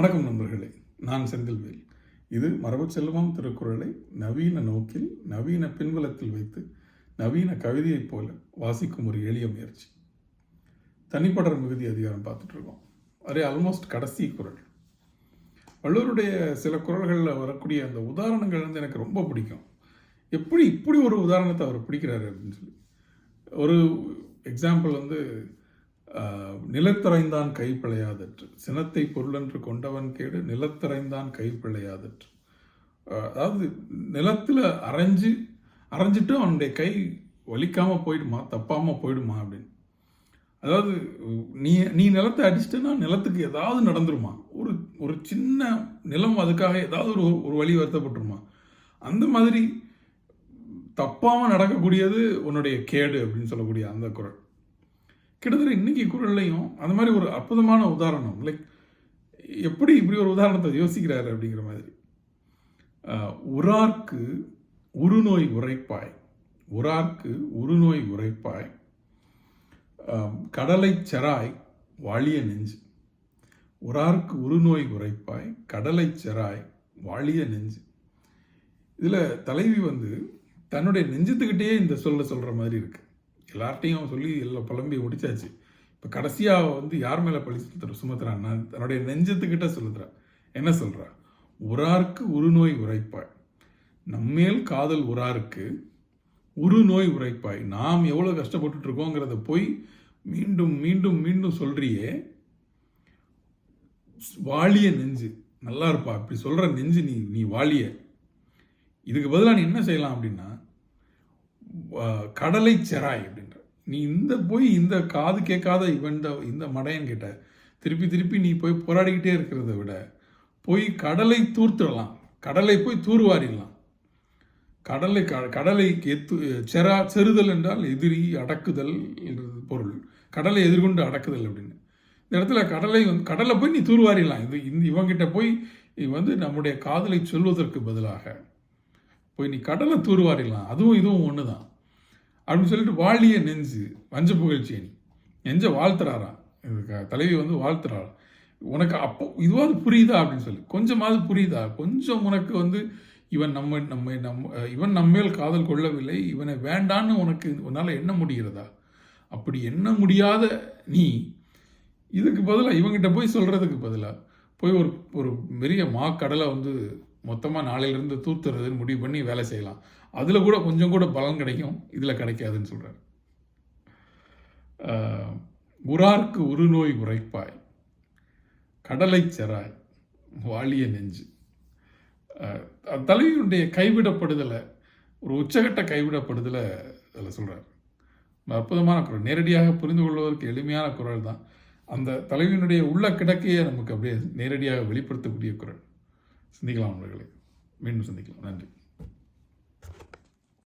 வணக்கம் நண்பர்களே நான் செந்தில்வேல். இது மரபு செல்வம் திருக்குறளை நவீன நோக்கில் நவீன பின்புலத்தில் வைத்து நவீன கவிதையைப் போல வாசிக்கும் ஒரு எளிய முயற்சி. தனிப்படர் மிகுதி அதிகாரம் பார்த்துட்ருக்கோம் அதே ஆல்மோஸ்ட் கடைசி குறள். வள்ளுவருடைய சில குறள்களில் வரக்கூடிய அந்த உதாரணங்கள் வந்து எனக்கு ரொம்ப பிடிக்கும். எப்படி இப்படி ஒரு உதாரணத்தை அவர் பிடிக்கிறாரு அப்படின்னு சொல்லி. ஒரு எக்ஸாம்பிள் வந்து நிலத்தரைந்தான் கைப்பிழையாதற்று. சினத்தை பொருளென்று கொண்டவன் கேடு நிலத்தரைந்தான் கைப்பிழையாதற்று. அதாவது நிலத்தில் அரைஞ்சு அரைஞ்சிட்டு அவனுடைய கை வலிக்காமல் போயிடுமா தப்பாமல் போயிடுமா அப்படின்னு. அதாவது நீ நீ நிலத்தை அடிச்சிட்டேன்னா நிலத்துக்கு ஏதாவது நடந்துருமா? ஒரு ஒரு சின்ன நிலம் அதுக்காக ஏதாவது ஒரு ஒரு வழி வருத்தப்பட்டுருமா? அந்த மாதிரி தப்பாமல் நடக்கக்கூடியது உன்னுடைய கேடு அப்படின்னு சொல்லக்கூடிய அந்த குரல். கிட்டத்தட்ட இன்னைக்கு குரல்லையும் அந்த மாதிரி ஒரு அற்புதமான உதாரணம் லைக் எப்படி இப்படி ஒரு உதாரணத்தை யோசிக்கிறாரு அப்படிங்கிற மாதிரி. ஆஹ், உரார்க்கு உருநோய் உரைப்பாய். உரார்க்கு உருநோய் உரைப்பாய். கடலை கடலைச் செராய் வாழிய நெஞ்சு. உரார்க்கு உருநோய் உரைப்பாய் கடலைச் செராய் வாழிய நெஞ்சு. இதில் தலைவி வந்து தன்னுடைய நெஞ்சத்துக்கிட்டே இந்த சொல்ல சொல்கிற மாதிரி இருக்குது எல்லார்ட்டையும் சொல்லி எல்லாம் புலம்பி முடிச்சாச்சு. இப்போ கடைசியாக வந்து யார் மேலே பழி சுமத்துற சுமத்துறான்னா தன்னுடைய நெஞ்சத்துக்கிட்ட சொல்லுறா என்ன சொல்கிறா உரார்க்கு உருநோய் உரைப்பாய். நம்மேல் காதல் உராருக்கு உருநோய் உரைப்பாய். நாம் எவ்வளோ கஷ்டப்பட்டுட்டு இருக்கோங்கிறத போய் மீண்டும் மீண்டும் மீண்டும் சொல்கிறியே வாழிய நெஞ்சு. நல்லா இருப்பா. இப்படி சொல்கிற நெஞ்சு நீ நீ வாழிய இதுக்கு பதிலாக நீ என்ன செய்யலாம் அப்படின்னா கடலை செராய் நீ இந்த போய் இந்த காது கேட்காத இவன் இந்த மடையன் கிட்ட திருப்பி திருப்பி நீ போய் போராடிக்கிட்டே இருக்கிறத விட போய் கடலை தூர்த்துடலாம். கடலை போய் தூர்வாரிடலாம். கடலை க- கடலை எத்து செரா செறுதல் என்றால் எதிரி அடக்குதல் என்றது பொருள். கடலை எதிர்கொண்டு அடக்குதல் அப்படின்னு. இந்த இடத்துல கடலை வந்து கடலை போய் நீ தூர்வாரிடலாம். இது இந்த இவங்கிட்ட போய் நீ வந்து நம்முடைய காதலை சொல்வதற்கு பதிலாக போய் நீ கடலை தூர்வாரிடலாம். அதுவும் இதுவும் ஒன்று தான் அப்படின்னு சொல்லிட்டு வாழிய நெஞ்சு வஞ்ச புகழ்ச்சி அணி. நெஞ்ச வாழ்த்துறாராம் இது க- தலைவி வந்து வாழ்த்துறாராம் உனக்கு அப்போ இதுவாது புரியுதா அப்படின்னு சொல்லி. கொஞ்சமாவது புரியுதா? கொஞ்சம் உனக்கு வந்து இவன் நம்ம நம்ம நம்ம இவன் நம்மேல் காதல் கொள்ளவில்லை இவனை வேண்டான்னு உனக்கு உன்னால் எண்ண முடிகிறதா? அப்படி எண்ண முடியாத நீ இதுக்கு பதிலாக இவங்கிட்ட போய் சொல்கிறதுக்கு பதிலாக போய் ஒரு ஒரு பெரிய மாக்கடலை வந்து மொத்தமாக நாளையிலேருந்து தூத்துறதுன்னு முடிவு பண்ணி வேலை செய்யலாம். அதில் கூட கொஞ்சம் கூட பலன் கிடைக்கும். இதில் கிடைக்காதுன்னு சொல்கிறார் உரார்க்கு உருநோய் உரைப்பாய். கடலை செராய். வாலிய நெஞ்சு. தலைவியுடைய தலைவியினுடைய கைவிடப்படுதலை ஒரு உச்சகட்ட கைவிடப்படுதலை அதில் சொல்கிறார் அற்புதமான குரல். நேரடியாக புரிந்து கொள்வதற்கு எளிமையான குரல் தான் அந்த தலைவியினுடைய உள்ள கிடக்கையை நமக்கு அப்படியே நேரடியாக வெளிப்படுத்தக்கூடிய குரல். சிந்திக்கலாம் நண்பர்களே மீண்டும் சந்திக்கலாம். நன்றி.